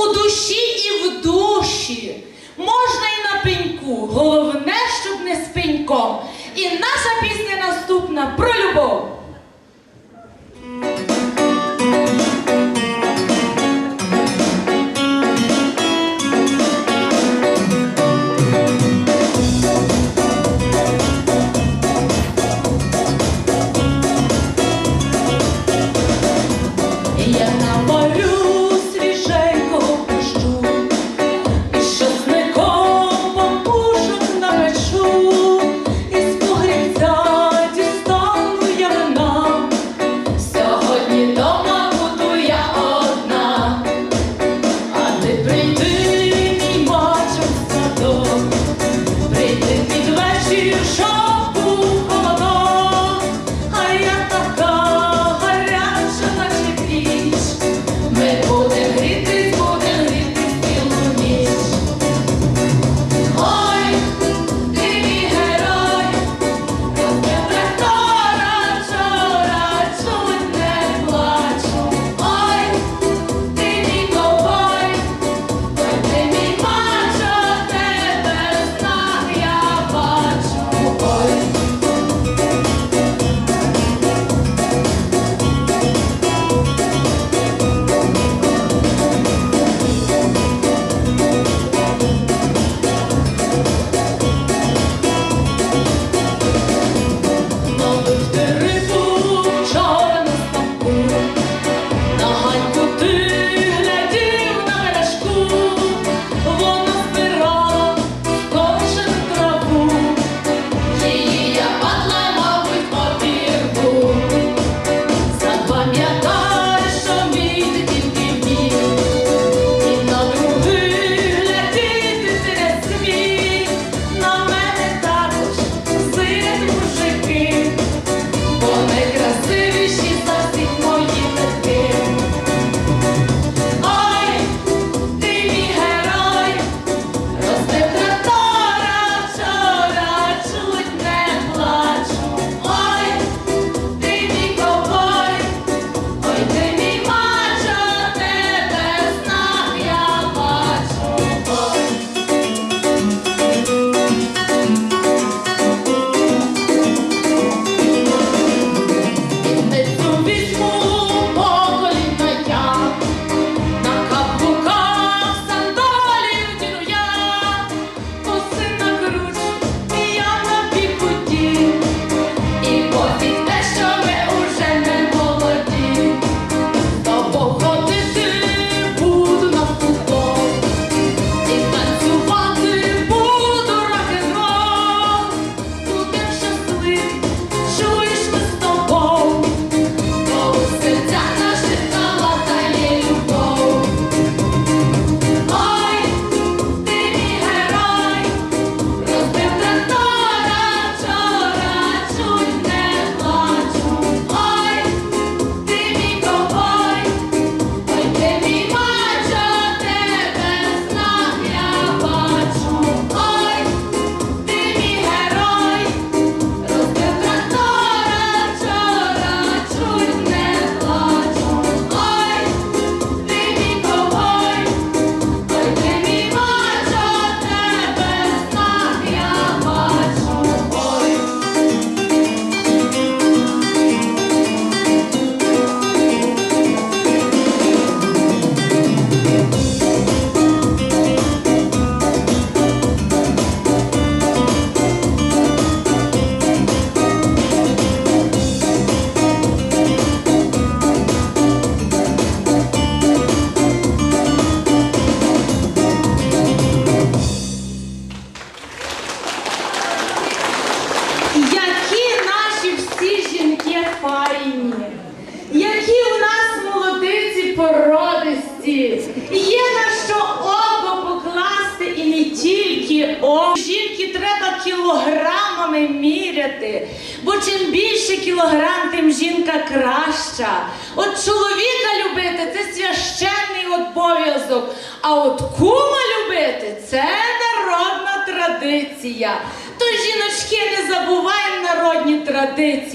у душі і в душі. Можна і на пеньку, головне, щоб не з пеньком. І наша пісня наступна про любов.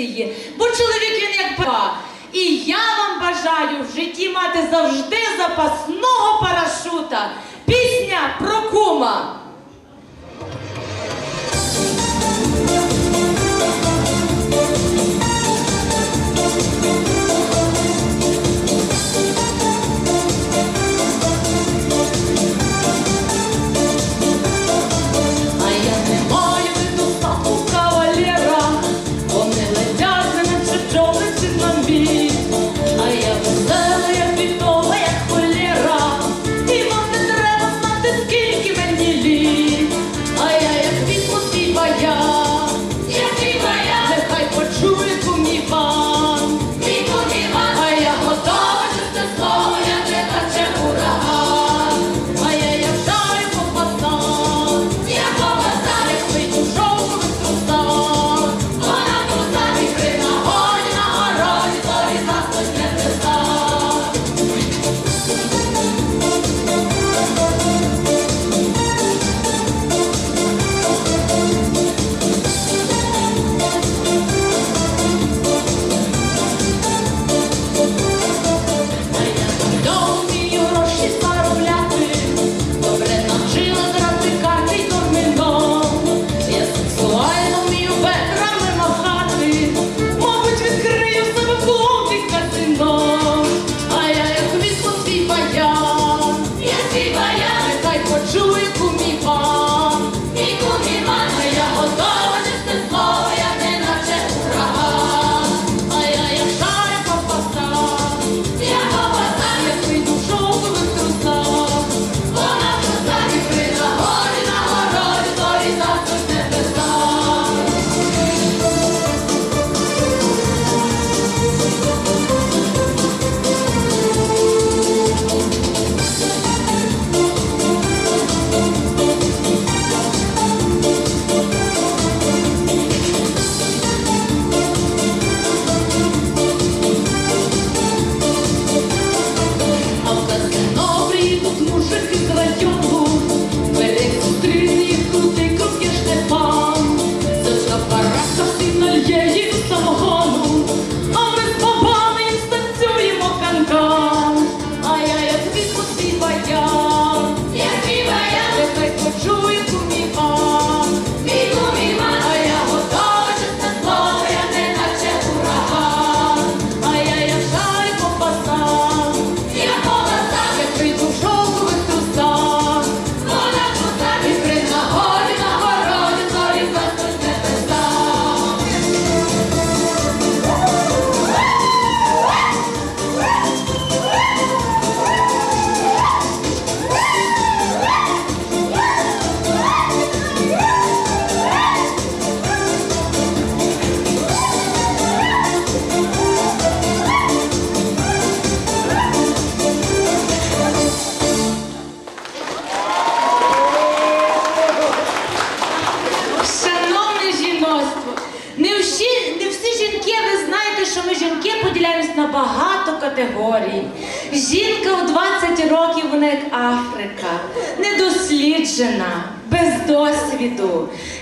її, бо чоловік він як ба. І я вам бажаю в житті мати завжди запасного парашута.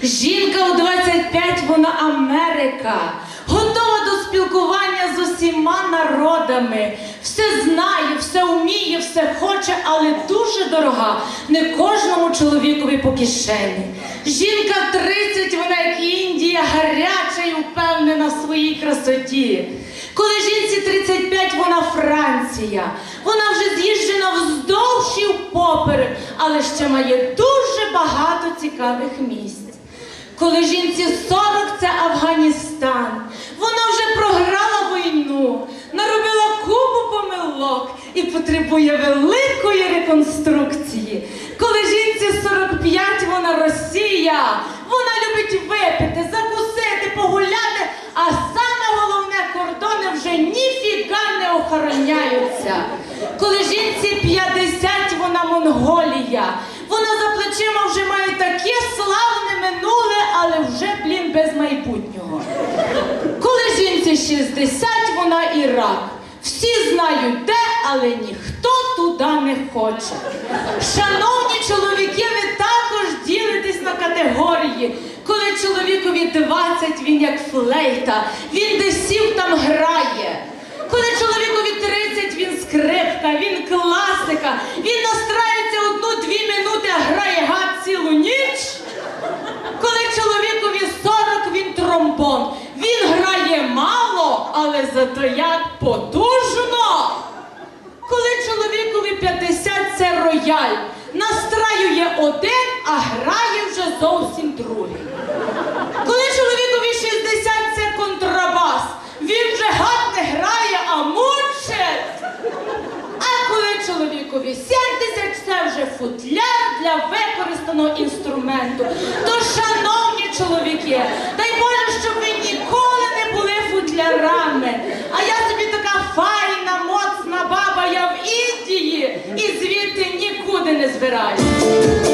Жінка у 25 вона Америка, готова до спілкування з усіма народами. Все знає, все вміє, все хоче, але дуже дорога. Не кожному чоловікові по кишені. Жінка 30, вона як Індія, гаряча і впевнена в своїй красоті. Коли жінці 35, вона Франція. Вона вже з'їжджена вздовж і впоперек, але ще має дуже багато цікавих місць. Коли жінці 40 це Афганістан. Вона вже програла війну, наробила купу помилок і потребує великої реконструкції. Коли жінці 45 вона Росія. Вона любить випити, закусити, погуляти, а саме головне кордони вже ніфіга не охороняються. Коли жінці 50 вона Монголія. Вона за плечима вже має таке але вже блін без майбутнього. Коли жінці 60, вона і рак. Всі знають де, але ніхто туди не хоче. Шановні чоловіки, ви також ділитесь на категорії. Коли чоловікові 20, він як флейта, він де сів там грає. Коли чоловікові 30, він скрипка, він класика, він настраюється одну-дві минути, а грає гад цілу ніч. Коли чоловік Соломон. Він грає мало, але зато як потужно. Коли чоловікові 50 це рояль, настраює один, а грає вже зовсім другий. Коли чоловікові 60 це контрабас, він вже гад не грає, а мучить. А коли чоловікові 70 це вже футляр для використаного інструменту. То, шановні чоловіки, Minas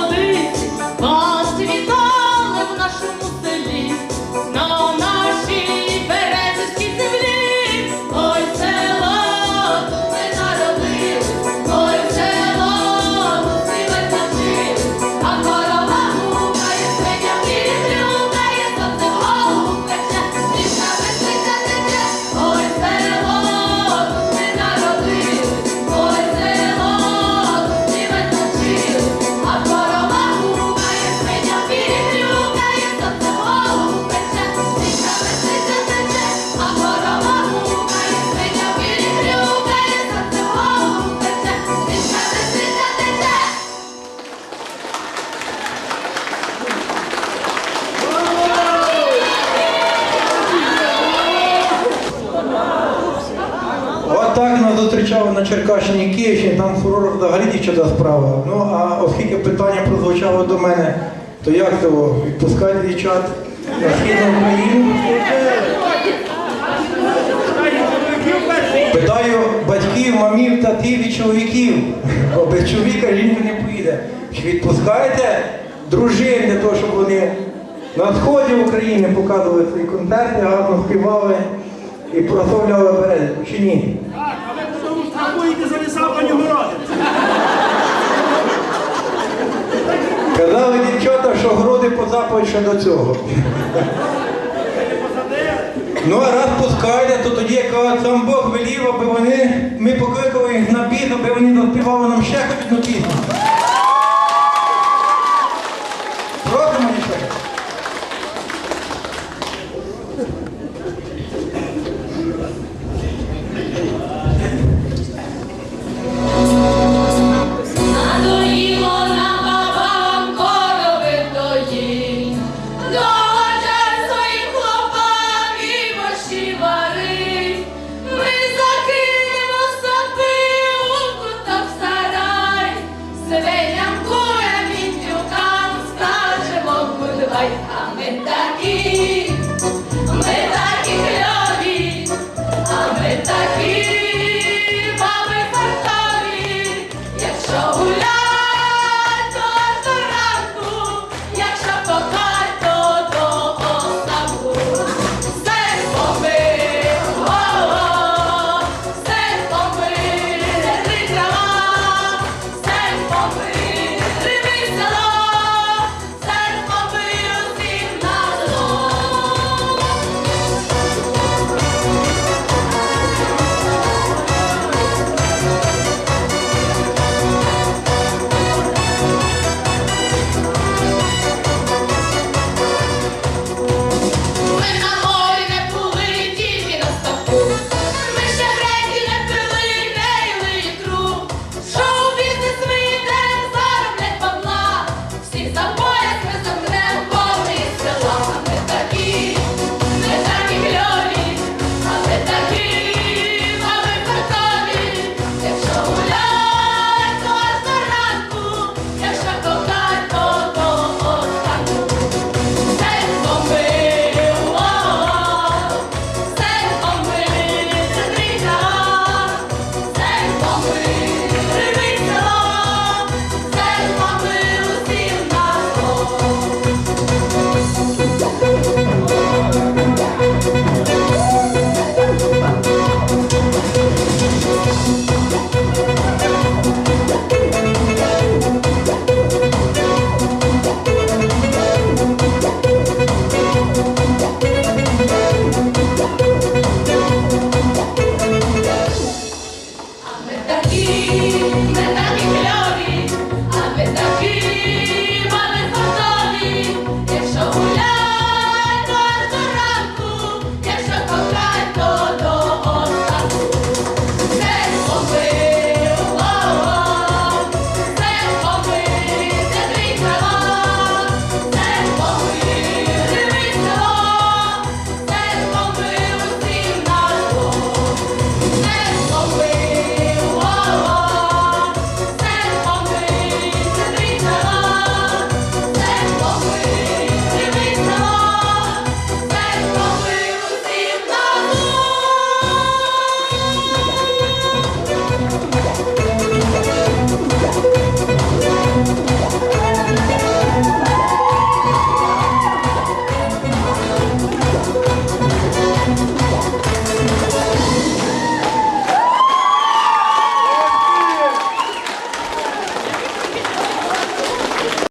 모든 зустрічали на Черкащині Київщині, там фурор взагалі дівчата справа. Ну а оскільки питання прозвучало до мене, то як того відпускати дівчат на східну Україну? Питаю батьків, мамів, татів і чоловіків, бо без чоловіка жінка не поїде. Чи відпускаєте дружин для того, щоб вони на сході України показували свої концерти, гарно співали і прославляли Березівку, чи ні? Пані Городиць. Казали дівчата, що городи позапають ще до цього. Ну а раз пускайте, то тоді як кажуть, сам Бог велів, аби вони, ми покликали їх на біс, аби вони заспівали нам ще хоч одну пісню.